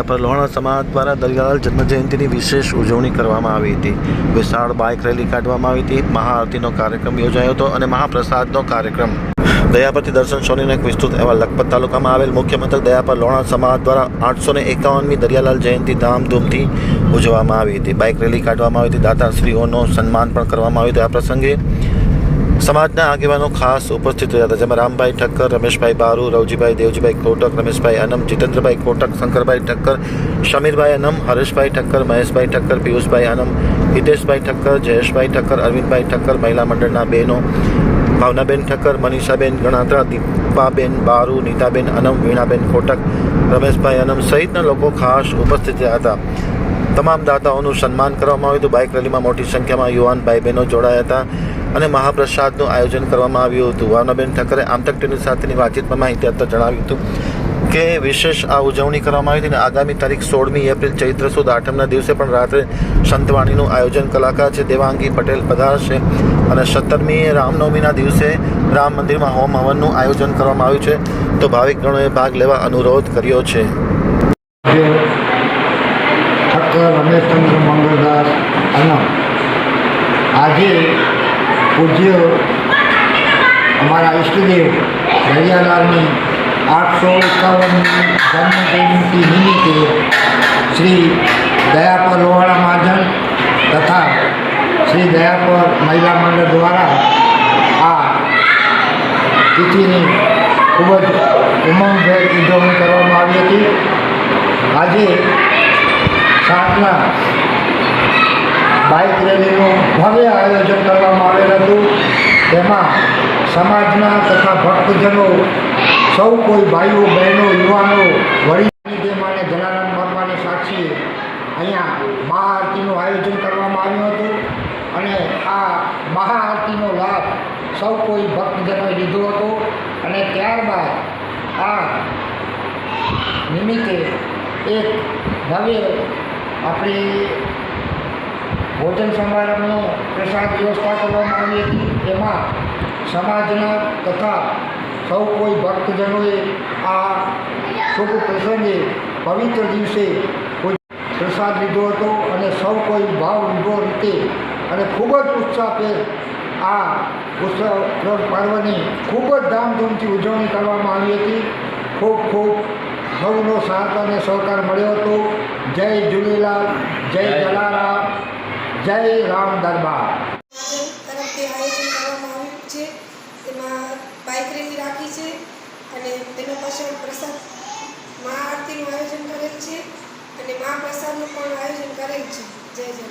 દયાપર લોહાણા સમાજ દ્વારા દરિયાલાલ જન્મજયંતિની વિશેષ ઉજવણી કરવામાં આવી હતી. વિશાળ બાઇક રેલી કાઢવામાં આવી હતી. મહાઆરતીનો કાર્યક્રમ યોજાયો હતો અને મહાપ્રસાદનો કાર્યક્રમ. દયાપતિ દર્શન સોનીનો એક વિસ્તૃત અહેવાલ. લખપત તાલુકામાં આવેલ મુખ્ય મથક દયાપર લોણા સમાજ દ્વારા આઠસો ને એકાવનમી દરિયાલાલ જયંતિ ધામધૂમથી ઉજવવામાં આવી હતી. બાઇક રેલી કાઢવામાં આવી હતી. દાતાશ્રીઓનો સન્માન પણ કરવામાં આવ્યું હતું. આ પ્રસંગે સમાજના આગેવાનો ખાસ ઉપસ્થિત રહ્યા હતા, જેમાં રામભાઈ ઠક્કર, રમેશભાઈ બારુ, રવજીભાઈ દેવજીભાઈ કોટક રમેશભાઈ અનમ જીતેન્દ્રભાઈ કોટક શંકરભાઈ ઠક્કર શમીરભાઈ અનમ હરેશભાઈ ઠક્કર, મહેશભાઈ ઠક્કર, પિયુષભાઈ અનમ હિતેશભાઈ ઠક્કર, જયેશભાઈ ઠક્કર, અરવિંદભાઈ ઠક્કર, મહિલા મંડળના બહેનો, ભાવનાબેન ઠક્કર, મનીષાબેન ગણાત્રા, દીપાબેન બારુ, નીતાબેન અનમ વીણાબેન કોટક રમેશભાઈ અનમ સહિતના લોકો ખાસ ઉપસ્થિત રહ્યા હતા. તમામ દાતાઓનું સન્માન કરવામાં આવ્યું હતું. બાઇક રેલીમાં મોટી સંખ્યામાં યુવાન ભાઈ બહેનો જોડાયા હતા. અને મહાપ્રસાદનું આયોજન કરવામાં આવ્યું હતું. ભાવનાબેન ઠાકરે આમતક ટીવી સાથેની વાતચીતમાં માહિતી આપતા જણાવ્યું હતું કે વિશેષ આ ઉજવણી કરવામાં આવી હતી અને આગામી તારીખ સોળમી એપ્રિલ ચૈત્ર સુદ આઠમના દિવસે પણ રાત્રે સંતવાણીનું આયોજન કલાકાર છે દેવાંગી પટેલ પધારશે અને સત્તરમી રામનવમીના દિવસે રામ મંદિરમાં હોમ હવનનું આયોજન કરવામાં આવ્યું છે. તો ભાવિક ગણોએ ભાગ લેવા અનુરોધ કર્યો છે. રમેશચંદ્ર મંગળદાસ અને આજે પૂજ્ય અમારા ઈષ્ટદેવ દરિયાલાલની આઠસો એકાવનની જન્મજયંતિ નિમિત્તે શ્રી દયાપર લોહાણા મહાજન તથા શ્રી દયાપર મહિલા મંડળ દ્વારા આ તિથિની ખૂબ જ ઉમંગભેર ઉજવણી કરવામાં આવી હતી આજે સાંજના બાઇક રેલીનું ભવ્ય આયોજન કરવામાં આવેલ હતું. તેમાં સમાજના તથા ભક્તજનો, સૌ કોઈ ભાઈઓ, બહેનો, યુવાનો વડીલ માને જલારામ બાપાની સાક્ષીએ અહીંયા મહાઆરતીનું આયોજન કરવામાં આવ્યું હતું. અને આ મહાઆરતીનો લાભ સૌ કોઈ ભક્તજનોએ લીધો હતો. અને ત્યારબાદ આ નિમિત્તે એક ભવ્ય આપણી ભોજન સમારંભનો પ્રસાદ વ્યવસ્થા કરવામાં આવી હતી. એમાં સમાજના તથા સૌ કોઈ ભક્તજનોએ આ શુભ પ્રસંગે પવિત્ર દિવસે કોઈ પ્રસાદ લીધો હતો અને સૌ કોઈ ભાવ વિભો રીતે અને ખૂબ જ ઉત્સાહભેર આ ઉત્સવ પર્વની ખૂબ જ ધામધૂમથી ઉજવણી કરવામાં આવી હતી. ખૂબ ખૂબ સૌનો સાથ અને સહકાર મળ્યો હતો. જય ઝૂલેલાલ, જય જલારામ જય રામ દરબાર. તરફથી આયોજન કરવામાં આવ્યું છે. તેમાં બાઇક રેલી રાખી છે અને તેના પાછળ પ્રસાદ મહાઆરતીનું આયોજન કરેલ છે અને મહાપ્રસાદનું પણ આયોજન કરેલ છે. જય જય